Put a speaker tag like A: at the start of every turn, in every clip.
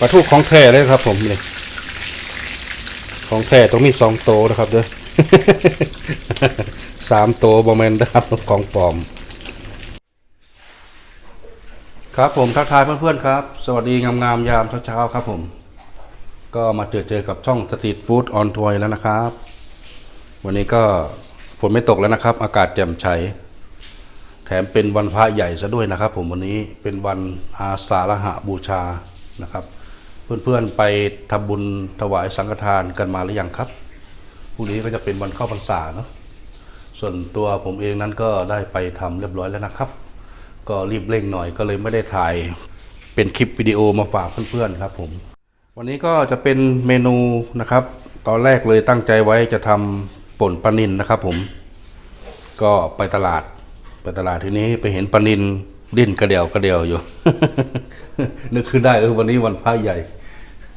A: ปลาทูของแท้เลยครับ ผมนี่ของแท้ต้องมีสองโตนะครับเด้อสามโตบอแมนนะครับของปลอม ครับผมทักทายเพื่อนๆครับ สวัสดีงามๆยามเช้าๆครับผม ก็มาเจอเจอกับช่องสตรีทฟู้ดออนทัวร์แล้วนะครับ วันนี้ก็ฝนไม่ตกแล้วนะครับ อากาศแจ่มใสแถมเป็นวันพระใหญ่ซะด้วยนะครับ ผมวันนี้เป็นวันอาสาฬหบูชานะครับ เพื่อนๆไปทำบุญถวายสังฆทานกันมาหรือยังครับพรุ่งนี้ก็จะเป็นวันเข้าพรรษาเนาะส่วนตัวผมเองนั้นก็ได้ไปทำเรียบร้อยแล้วนะครับ ก็รีบเร่งหน่อยก็เลยไม่ได้ถ่ายเป็นคลิปวิดีโอมาฝากเพื่อนๆครับผม วันนี้ก็จะเป็นเมนูนะครับ ตอนแรกเลยตั้งใจไว้จะทำป่นปลานินนะครับผม ก็ไปตลาดไปตลาดทีนี้ไปเห็นปลานินดิ้นกระเดียวกระเดียวอยู่นึกขึ้นได้เออวันนี้วันพระใหญ่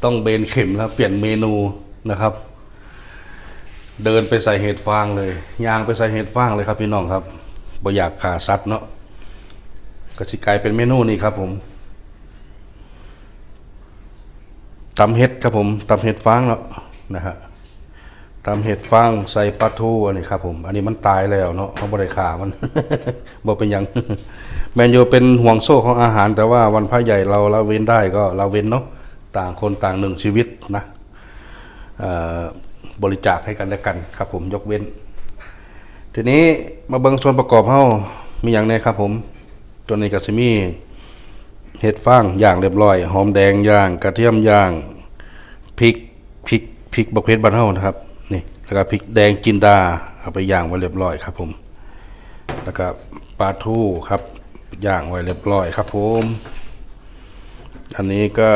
A: ต้องเบนเข็มแล้วเปลี่ยนเมนูนะครับ เดินไปใส่เห็ดฟางเลยยางไปใส่เห็ดฟางเลยครับพี่น้องครับบ่อยากขาซัดเนาะก็สิกลายเป็นเมนูนี้ครับผมตำเห็ดครับผมตำเห็ดฟางแล้วนะฮะตำเห็ดฟางใส่ปลาทูอันนี้ครับผม อันนี้มันตายแล้วเนาะเขาบ่ได้ขามันบ่เป็นยังแมนยูเป็นห่วงโซ่ของอาหาร แต่ว่าวันพระใหญ่เราละเว้นได้ก็ละเว้นเนาะ ต่างคนต่างหนึ่งชีวิตนะบริจาคให้กันและกันครับผมยกเว้น ทีนี้มาเบิ่งส่วนประกอบเฮามีอย่างไรครับผม ตัวนี้ก็สิมีเห็ดฟางย่างเรียบร้อย หอมแดงย่าง กระเทียมย่างพริกพริกพริกประเภทบ้านเฮานะครับนี่แล้วก็พริกแดงจินดาเอาไปย่างไว้เรียบร้อยครับผม แล้วก็ปลาทูครับย่างไว้เรียบร้อยครับผม อันนี้ก็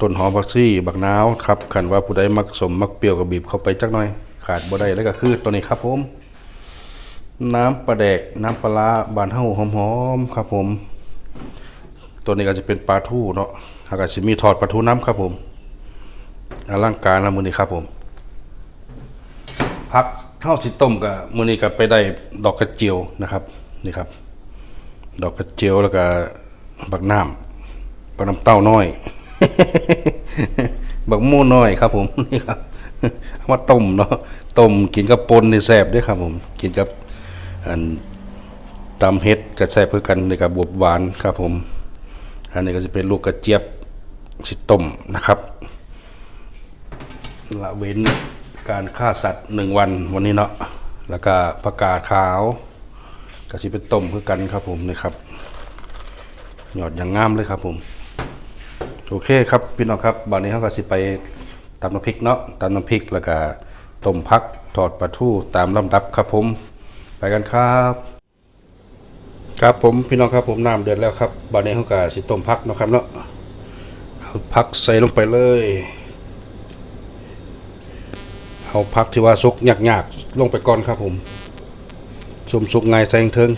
A: ต้นหอมผักชีบักนาวครับขันว่าผู้ใดมักสมมักเปรี้ยวก็บีบเข้าไปจักหน่อย ขาดบ่ได้แล้วก็คือตัวนี้ครับผม น้ำปลาแดกน้ำปลาร้าบานเฮาหอมๆครับผม ตัวนี้ก็จะเป็นปลาทูเนาะแล้วก็สิมีทอดปลาทูน้ำครับผมอลังการละมือนี้ครับผมพักเท่าสิต้มกับมือนี้ก็ไปได้ดอกกระเจียวนะครับนี่ครับ ดอกกระเจียวแล้วก็บักน้ำปลาน้ำเต้าน้อย บักมูน้อยครับ ผมนี่ครับเอามาต้มเนาะต้มกินกับปนนี่แซ่บด้วยครับ ผม กินกับอันตำเฮ็ดก็แซ่บเพื่อกันในกับบวบหวานครับ ผม อันนี้ก็จะเป็นลูกกระเจี๊ยบสิต้มนะครับละเว้นการฆ่าสัตว์หนึ่งวันวันนี้เนาะแล้วก็ผักกาดขาวก็สิเป็นต้มเพื่อกันครับ ผมนี่ครับหยอดอย่างงามเลยครับผม โอเคครับพี่น้องครับบัดนี้เขาก็สิไปตำน้ำพริกเนาะตำน้ำพริกแล้วก็ต้มพักทอดปลาทูตามลำดับครับผม ไปกันครับ ครับผมพี่น้องครับผมน้ำเดือดแล้วครับบัดนี้เขาก็สิต้มพักเนาะครับเนาะเอาพักใส่ลงไปเลยเอาพักที่ว่าสุกยากๆลงไปก่อนครับผมชมสุกไงายใส่เทิง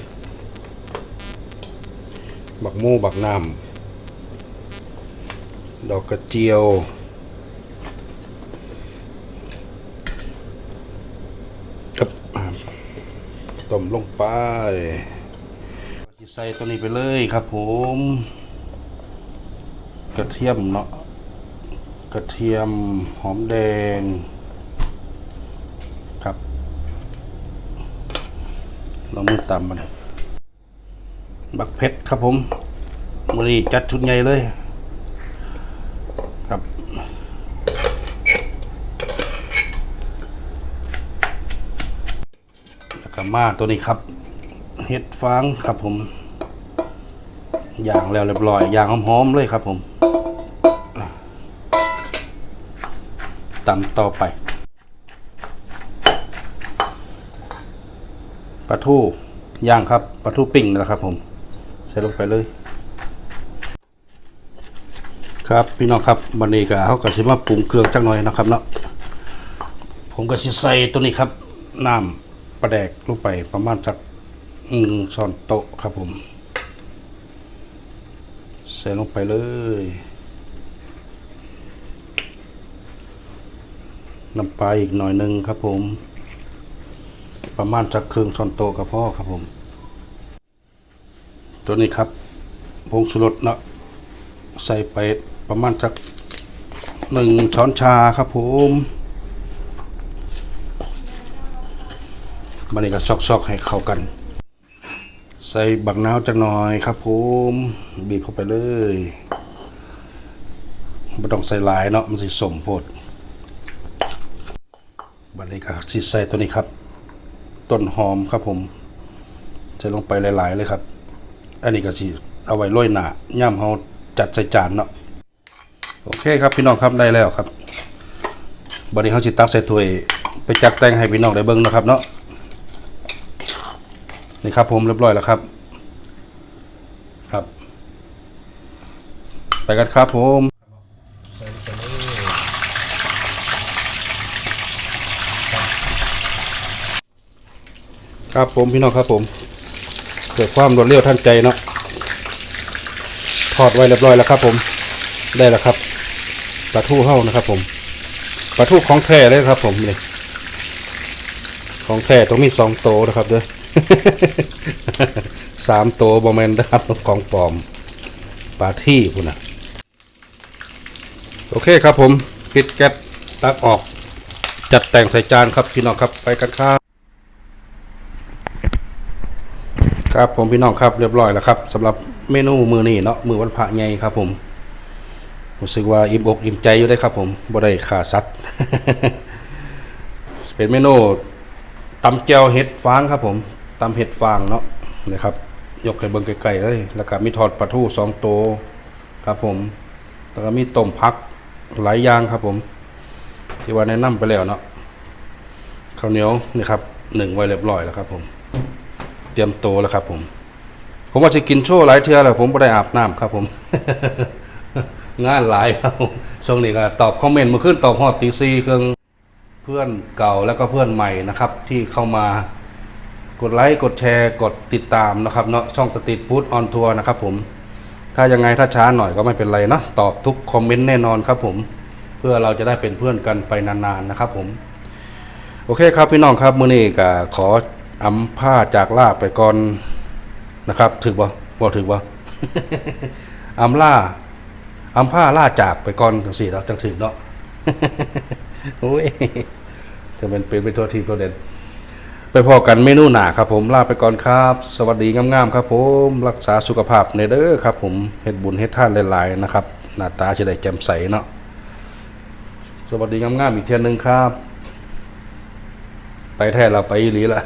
A: บักมูบักน้ำ ดอกกระเจียว ครับต้มลงไปใส่ตัวนี้ไปเลยครับผม กระเทียมเนาะกระเทียมหอมแดงครับเรามือตำมันบักเพชรครับผมวันนี้จัดชุดใหญ่เลย แล้วก็มาตัวนี้ครับเห็ดฟางครับผมย่างแล้วเรียบร้อยย่างหอมๆเลยครับผมตำต่อไปปลาทูย่างครับปลาทูปิ้งนะครับผม ใส่ลงไปเลย ครับพี่น้องครับบันนี้ก็เขาก็สิมาปรุงเครื่องจักหน่อยนะครับเนาะผมก็สิใส่ตัวนี้ครับน้ำปลาแดกลงไปประมาณสักหนึ่งช้อนโต๊ะครับผม ใส่ลงไปเลยน้ำปลาอีกหน่อยหนึ่งครับผม ประมาณสักครึ่งช้อนโต๊ะกับพ่อครับผม ตัวนี้ครับผงชูรสเนาะ ใส่ไปประมาณสักหนึ่งช้อนชาครับผมมันนี่ก็ซอกๆให้เข้ากัน ใส่บักนาวจักหน่อยครับผมบีบเข้าไปเลยไม่ต้องใส่หลายเนาะมันสิสมโพดบันนี้ก็สิใส่ตัวนี้ครับ ต้นหอมครับผมใส่ลงไปหลาย ๆ เลยครับ อันนี้ก็สิเอาไว้โรยหน้าย่ำเขา จัดใส่จานเนาะโอเคครับพี่น้องครับได้แล้วครับบันนี้เขาสิตักใส่ถ้วยไปจักแต่งให้พี่น้องได้เบิ่งนะครับเนาะนี่ครับผมเรียบร้อยแล้วครับครับ ไปกันครับผมครับผมพี่น้องครับผมเกิดความรวดเร็วทันใจเนาะ ทอดไว้เรียบร้อยแล้วครับ ผมได้แล้วครับปลาทูเฮ้านะครับ ผมปลาทูของแท้เลยครับ ผมนี่ของแท้ต้องมีสองโตนะครับเด้อสามโตบอแมนนะครับของปลอมปลาที่พุ่นนะโอเคครับ ผมปิดแก๊สตักออกจัดแต่งใส่จานครับพี่น้องครับไปกันครับครับผมพี่น้องครับเรียบร้อยแล้วครับสำหรับ เมนูมือนี้เนาะมือวันพระไงครับผมรู้สึกว่าอิ่มอกอิ่มใจอยู่ได้ครับ ผมบ่ได้ขาสัตว์เป็นเมนูตำแจวเห็ดฟางครับ ผมตำเห็ดฟางเนาะนะครับ ยกให้เบิ่งไกลๆเลยแล้วก็มีทอดปลาทูสองโตวครับผมแล้วก็มีต้มพักหลายอย่างครับ ผม ที่ว่าแนะนำไปแล้วเนาะข้าวเหนียวนี่ครับหนึ่งไว้เรียบร้อยแล้วครับ ผม เตรียมโตแล้วครับ ผม ผมว่าจะกินโชว์หลายเทื่อแล้วผมไม่ได้อาบน้ำครับผม งานหลายครับผมช่วงนี้ก็ตอบคอมเมนต์มื่อคืนตอบฮอดตีซีเครื่องเพื่อนเก่าแล้วก็เพื่อนใหม่นะครับ ที่เข้ามากดไลค์กดแชร์กดติดตามนะครับเนาะช่องสตรีทฟู้ดออนทัวร์นะครับผมถ้ายังไงถ้าช้าหน่อยก็ไม่เป็นไรเนาะตอบทุกคอมเมนต์แน่นอนครับผมเพื่อเราจะได้เป็นเพื่อนกันไปนานๆนะครับผม โอเคครับพี่น้องครับมื้อนี้ก็ขออำผ้าจากลาไปก่อน นะครับถึกบ่บ่ถึกบ่อำล่าอำผ้าล่าจากไปก่อนจังสี่แล้วจังถึกเนาะโอ้ยจะเป็นเป็นไปตัวทีตัวเด่นไปพอกันเมนูหนาครับผมลาไปก่อนครับ สวัสดีงามๆครับผมรักษาสุขภาพในเด้อครับ ผมเฮ็ดบุญเฮ็ดทานหลายๆนะครับ หน้าตาจะได้แจ่มใสเนาะสวัสดีงามๆอีกเทียนหนึ่งครับ ไปแท้เราไปอีหลีละ